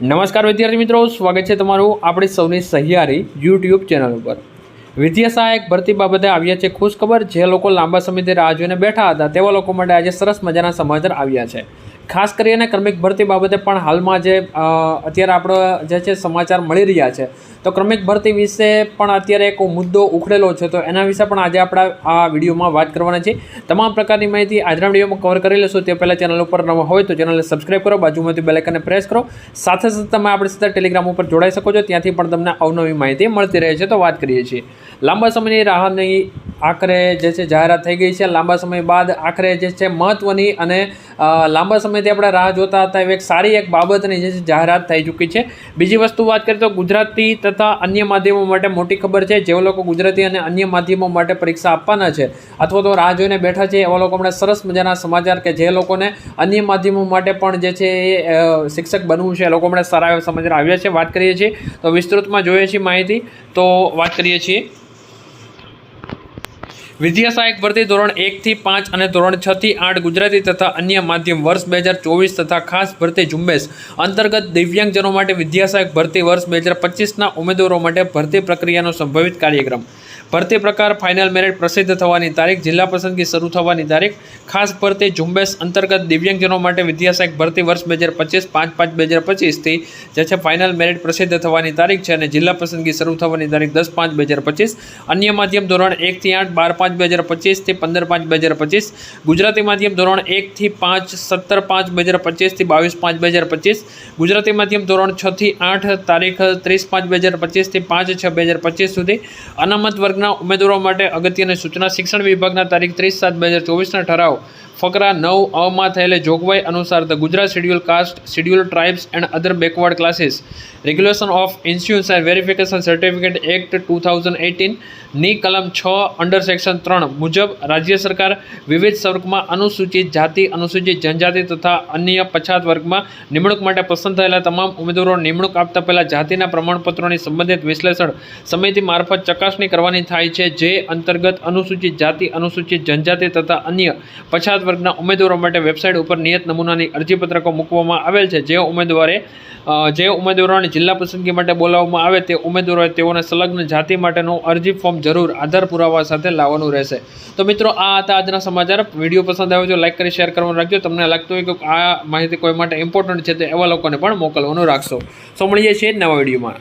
નમસ્કાર વિદ્યાર્થી મિત્રો, સ્વાગત છે તમારું આપણી સૌની સહિયારી યુટ્યુબ ચેનલ ઉપર. વિદ્યા સહાયક ભરતી બાબતે આવ્યા છે ખુશખબર, જે લોકો લાંબા સમયથી રાહ જોઈને બેઠા હતા, તેવા લોકો માટે આજે સરસ મજાના સમાચાર આવ્યા છે. ખાસ કરીને ક્રમિક ભરતી બાબતે પણ હાલમાં જે અત્યારે આપણો જે છે સમાચાર મળી રહ્યા છે, તો ક્રમિક ભરતી વિશે પણ અત્યારે એક મુદ્દો ઉખડેલો છે, તો એના વિશે પણ આજે આપણા આ વિડીયોમાં વાત કરવાના છે તમામ પ્રકારની માહિતી આજના વિડીયોમાં કવર કરી લેશું. તે પહેલાં ચેનલ ઉપર નવા હોય તો ચેનલને સબસ્ક્રાઈબ કરો, બાજુમાંથી બેલાઇકનને પ્રેસ કરો. સાથે સાથે તમે આપણી સાથે ટેલિગ્રામ ઉપર જોડાઈ શકો છો. ત્યાંથી પણ તમને અવનવી માહિતી મળતી રહે છે. તો વાત કરીએ છીએ. લાંબા સમયની રાહની આખરે જે છે જાહેરાત થઈ ગઈ છે. લાંબા સમય બાદ આખરે જે છે મહત્ત્વની અને લાંબા સમયથી આપણે રાહ જોતા હતા એવી એક સારી એક બાબતની જે છે જાહેરાત થઈ ચૂકી છે. બીજી વસ્તુ વાત કરીએ તો ગુજરાતી તથા અન્ય માધ્યમો માટે મોટી ખબર છે જે લોકો ગુજરાતી અને અન્ય માધ્યમો માટે પરીક્ષા આપવાના છે અથવા તો રાહ જોઈને બેઠા છે એવા લોકો હમણાં સરસ મજાના સમાચાર કે જે લોકોને અન્ય માધ્યમો માટે પણ જે છે એ શિક્ષક બનવું છે એ લોકો હમણાં સારા એવા સમાચાર આવ્યા છે. વાત કરીએ છીએ તો વિસ્તૃતમાં જોઈએ છીએ માહિતી. તો વાત કરીએ છીએ વિદ્યા સહાયક ભરતી ધોરણ એકથી પાંચ અને ધોરણ છથી આઠ ગુજરાતી તથા અન્ય માધ્યમ વર્ષ બે હજાર ચોવીસ તથા ખાસ ભરતી ઝુંબેશ અંતર્ગત દિવ્યાંગજનો માટે વિદ્યા સહાયક ભરતી વર્ષ બે હજાર પચીસના ઉમેદવારો માટે ભરતી પ્રક્રિયાનો સંભવિત કાર્યક્રમ. ભરતી પ્રકાર ફાઇનલ મેરિટ પ્રસિદ્ધ થવાની તારીખ, જિલ્લા પસંદગી શરૂ થવાની તારીખ, ખાસ ભરતી ઝુંબેશ અંતર્ગત દિવ્યાંગજનો માટે વિદ્યાસહાયક ભરતી વર્ષ બે હજાર પચીસ, પાંચ પાંચ બે હજાર પચીસથી જે છે ફાઇનલ મેરિટ પ્રસિદ્ધ થવાની તારીખ છે અને જિલ્લા પસંદગી શરૂ થવાની તારીખ દસ પાંચ બે હજાર પચીસ. અન્ય માધ્યમ ધોરણ એકથી આઠ, બાર પાંચ બે હજાર પચીસથી પંદર પાંચ બે હજાર પચીસ. ગુજરાતી માધ્યમ ધોરણ એકથી પાંચ, સત્તર પાંચ બે હજાર પચીસથી બાવીસ પાંચ બે હજાર પચીસ. ગુજરાતી માધ્યમ ધોરણ છથી આઠ, તારીખ ત્રીસ પાંચ બે હજાર પચીસથી પાંચ છ બે હજાર પચીસ સુધી. અનામત વર્ગના ઉમેદવારો માટે અગત્યની સૂચના શિક્ષણ વિભાગના તારીખ ત્રીસ સાત બે હજાર ચોવીસના ઠરાવ. ફકરા નવ અમાં થયેલી જોગવાઈ અનુસાર the Gujarat scheduled caste, scheduled tribes and other backward classes. Regulation of insurance and verification certificate act two thousand એટીનની કલમ છ અંડર સેક્શન ત્રણ મુજબ રાજ્ય સરકાર વિવિધ વર્ગમાં અનુસૂચિત જાતિ, અનુસૂચિત જનજાતિ તથા અન્ય પછાત વર્ગમાં નિમણૂક માટે પસંદ થયેલા તમામ ઉમેદવારો નિમણૂક આપતા પહેલા જાતિના પ્રમાણપત્રોની સંબંધિત વિશ્લેષણ સમિતિ મારફત ચકાસણી કરવાની થાય છે. જે અંતર્ગત અનુસૂચિત જાતિ, અનુસૂચિત જનજાતિ તથા અન્ય પછાત વર્ગના ઉમેદવારો માટે વેબસાઇટ ઉપર નિયત નમૂનાની અરજીપત્રકો મૂકવામાં આવેલ છે. જે ઉમેદવારે જે ઉમેદવારોને જિલ્લા પસંદગી માટે બોલાવવામાં આવે તે ઉમેદવારોએ તેઓને સંલગ્ન જાતિ માટેનું અરજી ફોર્મ જરૂર આધાર પુરાવા સાથે લાવવાનું રહેશે. તો મિત્રો, આ હતા આજના સમાચાર. વીડિયો પસંદ આવ્યો જો લાઈક કરી, શેર કરવાનું રાખજો. તમને લાગતું હોય કે આ માહિતી કોઈ માટે ઇમ્પોર્ટન્ટ છે તો એવા લોકોને પણ મોકલવાનું રાખશો. સો, મળીએ છીએ નવા વિડીયોમાં.